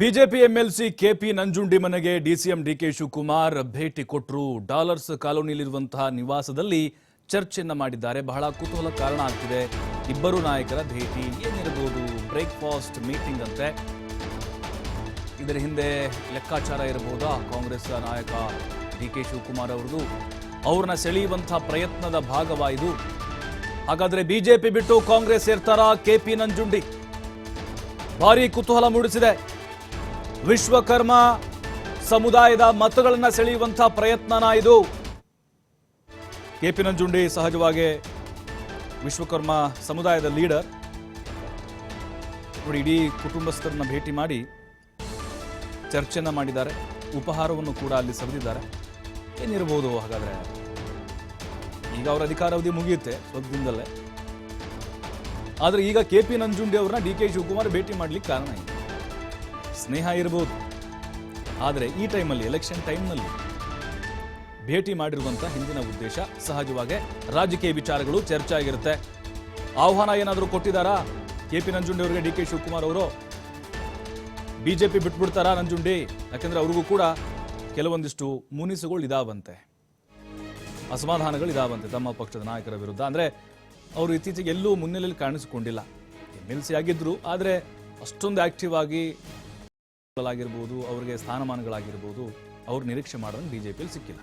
BJP MLC KP Nanjundi ಮನೆಗೆ DCM DK Shivakumar ಭೇಟಿ ಕೊಟ್ಟರು ಡಾಲರ್ಸ್ ಕಾಲೋನಿಯಲ್ಲಿರುವಂತಹ ನಿವಾಸದಲ್ಲಿ ಚರ್ಚೆಯನ್ನು ಮಾಡಿದ್ದಾರೆ. ಬಹಳ ಕುತೂಹಲ ಕಾರಣ ಆಗ್ತಿದೆ. ಇಬ್ಬರು ನಾಯಕರ ಭೇಟಿ ಏನಿರಬಹುದು? ಬ್ರೇಕ್ಫಾಸ್ಟ್ ಮೀಟಿಂಗ್ ಅಂತೆ. ಇದರ ಹಿಂದೆ ಲೆಕ್ಕಾಚಾರ ಇರಬಹುದಾ? ಕಾಂಗ್ರೆಸ್ ನಾಯಕ ಡಿ ಕೆ ಶಿವಕುಮಾರ್ ಅವರದು ಅವ್ರನ್ನ ಸೆಳೆಯುವಂತಹ ಪ್ರಯತ್ನದ ಭಾಗವಾಯಿತು ಹಾಗಾದ್ರೆ ಬಿಜೆಪಿ ಬಿಟ್ಟು ಕಾಂಗ್ರೆಸ್ ಸೇರ್ತಾರಾ ಕೆಪಿ ನಂಜುಂಡಿ? ಭಾರಿ ಕುತೂಹಲ ಮೂಡಿಸಿದೆ. ವಿಶ್ವಕರ್ಮ ಸಮುದಾಯದ ಮತಗಳನ್ನು ಸೆಳೆಯುವಂತಹ ಪ್ರಯತ್ನನ ಇದು. ಕೆ ಪಿ ನಂಜುಂಡಿ ಸಹಜವಾಗಿ ವಿಶ್ವಕರ್ಮ ಸಮುದಾಯದ ಲೀಡರ್. ನೋಡಿ, ಇಡೀ ಕುಟುಂಬಸ್ಥರನ್ನ ಭೇಟಿ ಮಾಡಿ ಚರ್ಚೆಯನ್ನ ಮಾಡಿದ್ದಾರೆ. ಉಪಹಾರವನ್ನು ಕೂಡ ಅಲ್ಲಿ ಸವಿದಿದ್ದಾರೆ. ಏನಿರಬಹುದು ಹಾಗಾದ್ರೆ? ಈಗ ಅವರ ಅಧಿಕಾರಾವಧಿ ಮುಗಿಯುತ್ತೆ ಸ್ವಲ್ಪ ದಿನದಲ್ಲೇ ಆದ್ರೆ ಈಗ ಕೆ ಪಿ ನಂಜುಂಡಿ ಅವ್ರನ್ನ ಡಿ ಕೆ ಶಿವಕುಮಾರ್ ಭೇಟಿ ಮಾಡ್ಲಿಕ್ಕೆ ಕಾರಣ ಇದೆ. ಸ್ನೇಹ ಇರಬಹುದು ಆದರೆ ಈ ಟೈಮಲ್ಲಿ ಎಲೆಕ್ಷನ್ ಟೈಮ್ನಲ್ಲಿ ಭೇಟಿ ಮಾಡಿರುವಂತಹ ಹಿಂದಿನ ಉದ್ದೇಶ ಸಹಜವಾಗಿ ರಾಜಕೀಯ ವಿಚಾರಗಳು ಚರ್ಚೆ ಆಗಿರುತ್ತೆ. ಆಹ್ವಾನ ಏನಾದರೂ ಕೊಟ್ಟಿದ್ದಾರಾ ಕೆ ಪಿ ನಂಜುಂಡಿ ಅವರಿಗೆ, ಡಿ ಕೆ ಶಿವಕುಮಾರ್ ಅವರು? ಬಿಜೆಪಿ ಬಿಟ್ಬಿಡ್ತಾರಾ ನಂಜುಂಡಿ? ಯಾಕಂದ್ರೆ ಅವ್ರಿಗೂ ಕೂಡ ಕೆಲವೊಂದಿಷ್ಟು ಮುನಿಸುಗಳು ಇದಾವಂತೆ. ಅಸಮಾಧಾನಗಳು ಇದಾವಂತೆ ತಮ್ಮ ಪಕ್ಷದ ನಾಯಕರ ವಿರುದ್ಧ. ಅಂದ್ರೆ ಅವರು ಇತ್ತೀಚೆಗೆ ಎಲ್ಲೂ ಮುನ್ನೆಲೆಯಲ್ಲಿ ಕಾಣಿಸಿಕೊಂಡಿಲ್ಲ. ಎಂ ಎಲ್ ಆದರೆ ಅಷ್ಟೊಂದು ಆಕ್ಟಿವ್ ಆಗಿ ಆಗಿರ್ಬೋದು ಅವ್ರಿಗೆ ಸ್ಥಾನಮಾನಗಳಾಗಿರ್ಬೋದು ಅವ್ರು ನಿರೀಕ್ಷೆ ಮಾಡೋದನ್ನು ಬಿಜೆಪಿಯಲ್ಲಿ ಸಿಕ್ಕಿಲ್ಲ.